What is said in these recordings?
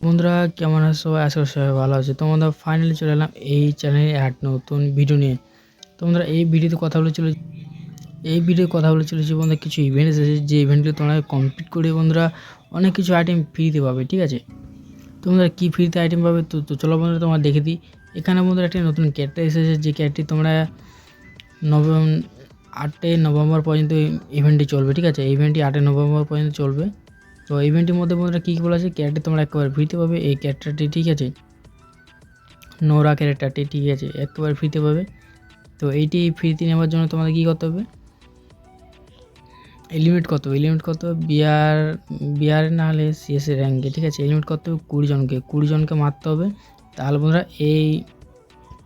বন্ধুরা, কেমন আছে? আশা করি সবাই ভালো আছে। তো বন্ধুরা ফাইনালি চলে এলাম এই চ্যানেলে এক নতুন ভিডিও নিয়ে। তোমরা এই ভিডিওতে কথা বলে চলে এই ভিডিও কথা বলে চলেছি বন্ধুরা, কিছু ইভেন্ট এসেছে যে ইভেন্টগুলো তোমরা কমপ্লিট করে বন্ধুরা, অনেক কিছু আইটেম ফ্রিতে পাবে, ঠিক আছে? তোমরা কী ফ্রিতে আইটেম পাবে? তো তো চলো বন্ধুরা তোমরা দেখে দিই। এখানে বন্ধুরা, একটা নতুন ক্যারেক্টার এসেছে। যে ক্যারেক্টারটি তোমরা নভেম্বর আটই নভেম্বর পর্যন্ত ইভেন্টটি চলবে, ঠিক আছে? ইভেন্টটি আটই নভেম্বর পর্যন্ত চলবে। তো ইভেন্টের মধ্যে বন্ধুরা কী বলা আছে? ক্যারেক্টার তোমরা একেবারে ফ্রিতে পাবে এই ক্যারেক্টারটি ঠিক আছে? নোরা ক্যারেক্টারটি ঠিক আছে, একেবারে ফ্রিতে পাবে তো এইটি ফ্রিতে নেওয়ার জন্য তোমাদের কী করতে হবে? লিমিট কত লিমিট কত বিয়ার বিয়ার না হলে সিএস র্যাঙ্কে ঠিক আছে? লিমিট করতে হবে কুড়ি জনকে। কুড়ি জনকে মারতে হবে। তাহলে বন্ধুরা এই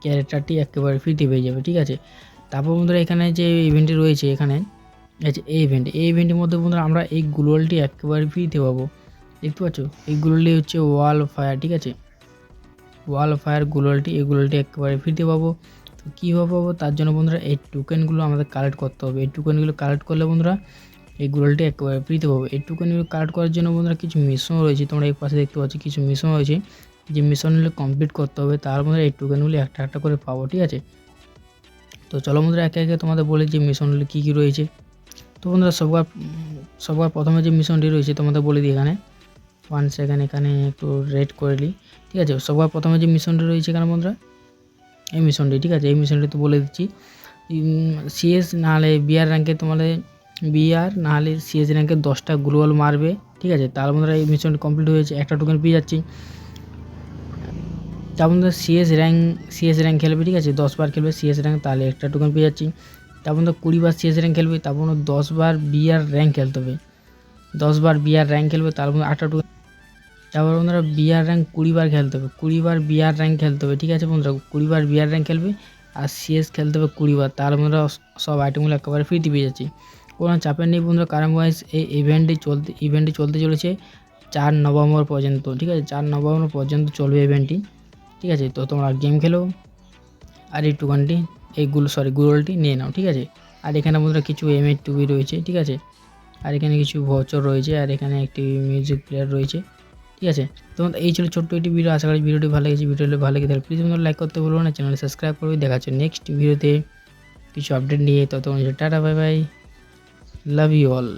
ক্যারেক্টারটি একেবারে ফ্রিতে পেয়ে যাবে, ঠিক আছে? তারপর বন্ধুরা এখানে যে ইভেন্টটি রয়েছে এখানে আচ্ছা এই ইভেন্ট এই ইভেন্টের মধ্যে বন্ধুরা আমরা এই গ্লোয়ালটি একেবারে ফ্রিতে পাবো। দেখতে পাচ্ছ? এই গ্লোয়ালটি হচ্ছে ওয়াল ফায়ার ঠিক আছে? ওয়াল ফায়ার গ্লোয়ালটি এই গ্লোয়ালটি একেবারে ফ্রিতে পাবো। তো কীভাবে পাবো? তার জন্য বন্ধুরা এই টোকেনগুলো আমাদের কালেক্ট করতে হবে। এই টোকেনগুলো কালেক্ট করলে বন্ধুরা এই গ্লোয়ালটি একেবারে ফ্রিতে পাবো। এই টোকেনগুলো কালেক্ট করার জন্য বন্ধুরা কিছু মিশন রয়েছে। তোমরা এই পাশে দেখতে পাচ্ছ কিছু মিশন রয়েছে। যে মিশনগুলো কমপ্লিট করতে হবে, তার মধ্যে এই টোকেনগুলি একটা একটা করে পাবো, ঠিক আছে? তো চলো বন্ধুরা একে একে তোমাদের বলে যে মিশনগুলি কী কী রয়েছে। তো বন্ধুরা সবার সবার প্রথমে যে মিশনটি রয়েছে, তোমাদের বলে দিই এখানে। ওয়ান সেকেন্ড এখানে একটু রেড করে নিই ঠিক আছে? সবার প্রথমে যে মিশনটি রয়েছে এখানে বন্ধুরা, এই মিশনটি, ঠিক আছে? এই মিশনটি তো বলে দিচ্ছি। সিএস নাহলে বিআর র্যাঙ্কে তোমাদের বিআর নাহলে সিএস র্যাঙ্কে দশটা গ্লোয়াল মারবে, ঠিক আছে? তার বন্ধুরা এই মিশনটি কমপ্লিট হয়েছে, একটা টোকেন পেয়ে যাচ্ছি। তার বন্ধুরা সিএস র্যাঙ্ক সিএস র্যাঙ্ক খেলবে, ঠিক আছে? দশ বার খেলবে সিএস র্যাঙ্ক তাহলে একটা টোকেন পেয়ে যাচ্ছি। তারপর তো কুড়ি বার সিএস র্যাঙ্ক খেলবে তারপর দশ বার বিআর র্যাঙ্ক খেলতে হবে। দশ বার বিআর র্যাঙ্ক খেলবে তারপর টোকেন। তারপর বন্ধুরা বিআর র্যাঙ্ক কুড়ি বার খেলতে হবে কুড়ি বার বিআর র্যাঙ্ক খেলতে হবে, ঠিক আছে বন্ধুরা? কুড়ি বার বিআর র্যাঙ্ক খেলবে আর সিএস খেলতে হবে কুড়ি বার তার বন্ধুরা সব আইটেমগুলো একেবারে ফ্রিতে পেয়ে যাচ্ছি। কোনো চাপের নেই বন্ধুরা কারণ ওয়াইজ এই ইভেন্টটি চলতে ইভেন্টটি চলতে চলেছে চার নভেম্বর পর্যন্ত, ঠিক আছে? চার নভেম্বর পর্যন্ত চলবে ইভেন্টটি ঠিক আছে? তো তোমরা গেম খেলো। আর এই টোকানটি এই গুলো সরি গুগলটি নিয়ে নাও, ঠিক আছে? আর এখানে বন্ধুরা কিছু এম এর টুবি রয়েছে, ঠিক আছে? আর এখানে কিছু ভচর রয়েছে, আর এখানে একটি মিউজিক প্লেয়ার রয়েছে, ঠিক আছে? তো এই ছিল ছোট্ট একটি ভিডিও আশা করি ভিডিওটি ভালো লেগেছে। ভিডিওটি ভালো লেগে তাহলে প্লিজ বন্ধুরা লাইক করতে বলব না চ্যানেল সাবস্ক্রাইব করবে দেখা হচ্ছে নেক্সট ভিডিওতে কিছু আপডেট নিয়ে, ততক্ষণ tata bye bye love you all